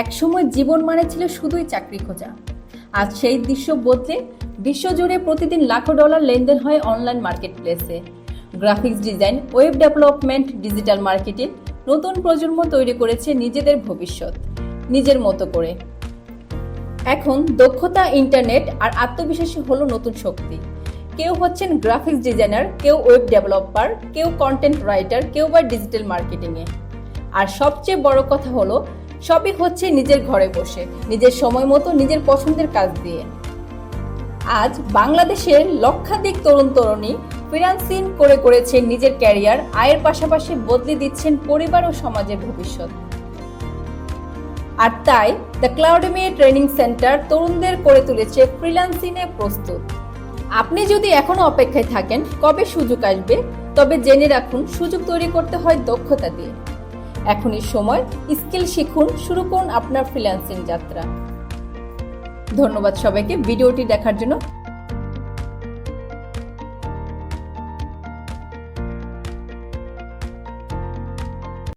একসময় জীবন মানে ছিল শুধুই চাকরি খোঁজা। আজ সেই দৃশ্য বদলে বিশ্বজুড়ে প্রতিদিন লাখো ডলার লেনদেন হয় অনলাইন মার্কেট প্লেসে graphics design, web development, digital marketing নতুন প্রজন্ম তৈরি করেছে নিজেদের ভবিষ্যৎ, নিজের মতো করে। এখন দক্ষতা, ইন্টারনেট আর আত্মবিশ্বাসী হলো নতুন শক্তি। কেউ হচ্ছেন গ্রাফিক্স ডিজাইনার, কেউ ওয়েব ডেভেলপার, কেউ কন্টেন্ট রাইটার, কেউ বা ডিজিটাল মার্কেটিংয়ে। আর সবচেয়ে বড় কথা হলো সবই হচ্ছে নিজের ঘরে বসে, নিজের সময় মতো নিজের পছন্দের কাজ দিয়ে। আজ বাংলাদেশের লক্ষাধিক তরুণ তরুণী ফ্রিল্যান্সিং করে করেছেন নিজের ক্যারিয়ার, আয়ের পাশাপাশি বদলে দিচ্ছেন পরিবার ও সমাজের ভবিষ্যৎ। আর তাই দ্য ক্লাউডেমিয়া ট্রেনিং সেন্টার তরুণদের করে তুলেছে ফ্রিল্যান্সিংয়ে প্রস্তুত। আপনি যদি এখনও অপেক্ষায় থাকেন, কবে সুযোগ আসবে, তবে জেনে রাখুন, সুযোগ তৈরি করতে হয় দক্ষতা দিয়ে। এখনই সময় স্কিল শিখুন শুরু করুন আপনার ফ্রিল্যান্সিং যাত্রা। ধন্যবাদ সবাইকে ভিডিওটি দেখার জন্য